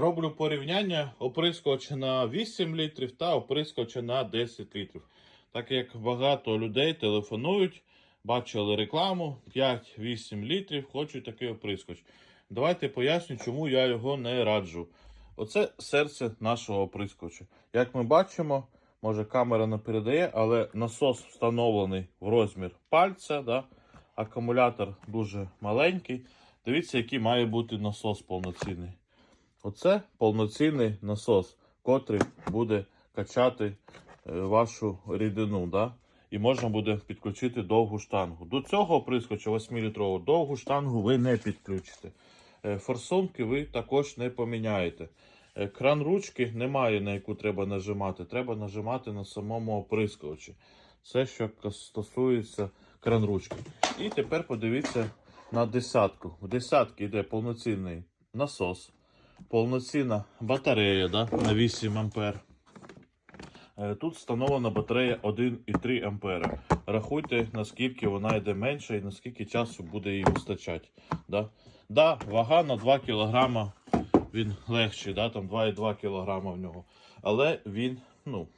роблю порівняння оприскувача на 8 літрів та оприскувача на 10 літрів. Так як багато людей телефонують, бачили рекламу 5-8 літрів, хочуть такий оприскувач. Давайте поясню, чому я його не раджу. Оце серце нашого оприскувача. Як ми бачимо, може камера не передає, але насос встановлений в розмір пальця. Да? Акумулятор дуже маленький. Дивіться, який має бути насос повноцінний. Оце повноцінний насос, котрий буде качати е, вашу рідину. Да? І можна буде підключити довгу штангу. До цього оприскувача 8-літрового довгу штангу ви не підключите. Е, Форсунки ви також не поміняєте. Е, Кран ручки немає, на яку треба нажимати. Треба нажимати на самому оприскувачі. Це що стосується кран ручки. І тепер подивіться на десятку. В десятки йде повноцінний насос, повноцінна батарея да, на 8 ампер. Е, Тут встановлена батарея 1,3 ампера. Рахуйте, наскільки вона йде менше і наскільки часу буде їй вистачати. Да? Да, вага на 2 кг він легший, да? там 2,2 кг в нього. Але він ну,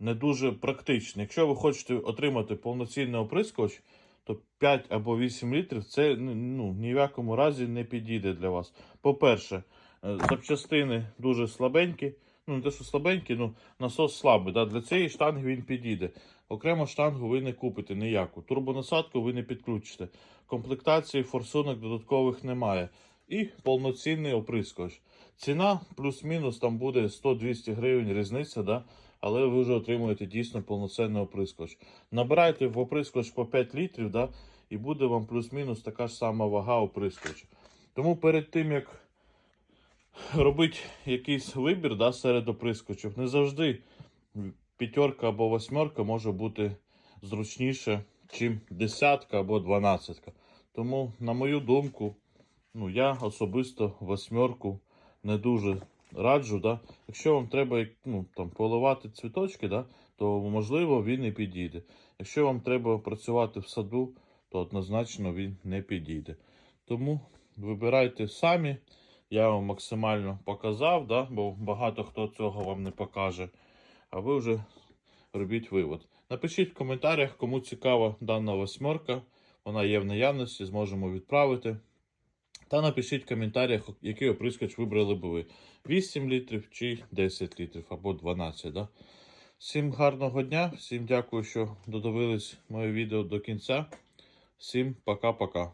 не дуже практичний. Якщо ви хочете отримати повноцінний оприскувач, то 5 або 8 літрів це ну, ні в якому разі не підійде для вас. По-перше, е, запчастини дуже слабенькі. Ну, не те, що слабенький, ну насос слабий. Да? Для цієї штанги він підійде. Окремо штангу ви не купите ніяку. Турбонасадку ви не підключите. Комплектації форсунок додаткових немає. І повноцінний оприскувач. Ціна плюс-мінус там буде 100-200 гривень різниця, да? але ви вже отримуєте дійсно повноцінний оприскувач. Набирайте в оприскувач по 5 літрів, да? і буде вам плюс-мінус така ж сама вага оприскувача. Тому перед тим, як робити якийсь вибір да, серед оприскувачів, не завжди п'ятерка або восьмерка може бути зручніше, чим десятка або дванадцятка. Тому, на мою думку, ну, я особисто восьмерку не дуже раджу. Да? Якщо вам треба ну, там, поливати цвіточки, да, то можливо він і підійде. Якщо вам треба працювати в саду, то однозначно він не підійде. Тому вибирайте самі. Я вам максимально показав, да? бо багато хто цього вам не покаже. А ви вже робіть вивод. Напишіть в коментарях, кому цікава дана восьмерка. Вона є в наявності, зможемо відправити. Та напишіть в коментарях, який оприскач вибрали би ви. 8 літрів чи 10 літрів або 12. Да? Всім гарного дня, всім дякую, що додивились моє відео до кінця. Всім пока-пока.